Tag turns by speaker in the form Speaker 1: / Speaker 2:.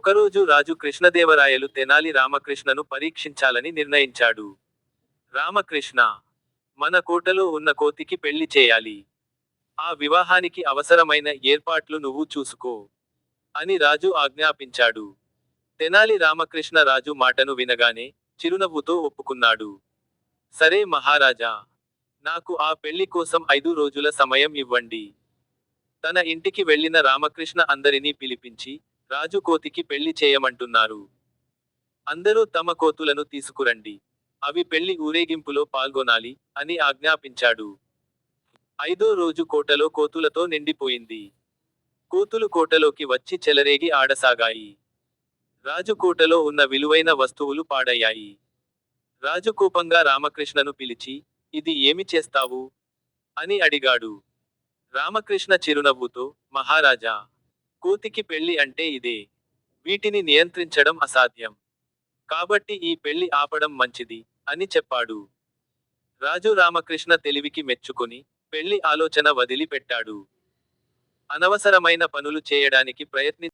Speaker 1: ఒకరోజు రాజు కృష్ణదేవరాయలు తెనాలి రామకృష్ణను పరీక్షించాలని నిర్ణయించాడు. రామకృష్ణ మన కోటలో ఉన్న కోతికి పెళ్ళి చేయాలి. ఆ వివాహానికి అవసరమైన ఏర్పాట్లు నువ్వు చూసుకో అని రాజు ఆజ్ఞాపించాడు. తెనాలి రామకృష్ణ రాజు మాటను వినగానే చిరునవ్వుతో ఒప్పుకున్నాడు. సరే మహారాజా నాకు ఆ పెళ్ళి కోసం ఐదు రోజుల సమయం ఇవ్వండి. తన ఇంటికి వెళ్ళిన రామకృష్ణ అందరినీ పిలిపించి రాజు కోతికి పెళ్ళి చేయమంటున్నారు. అందరూ తమ కోతులను తీసుకురండి. అవి పెళ్ళి ఊరేగింపులో పాల్గొనాలి అని ఆజ్ఞాపించాడు. ఐదో రోజు కోటలో కోతులతో నిండిపోయింది. కోతులు కోటలోకి వచ్చి చెలరేగి ఆడసాగాయి. రాజుకోటలో ఉన్న విలువైన వస్తువులు పాడయ్యాయి. రాజు కోపంగా రామకృష్ణను పిలిచి ఇది ఏమి చేస్తావు? అని అడిగాడు. రామకృష్ణ చిరునవ్వుతో మహారాజా కోతికి పెళ్ళి అంటే ఇదే. వీటిని నియంత్రించడం అసాధ్యం. కాబట్టి ఈ పెళ్ళి ఆపడం మంచిది అని చెప్పాడు. రాజు రామకృష్ణ తెలివికి మెచ్చుకుని పెళ్ళి ఆలోచన వదిలిపెట్టాడు. అనవసరమైన పనులు చేయడానికి ప్రయత్ని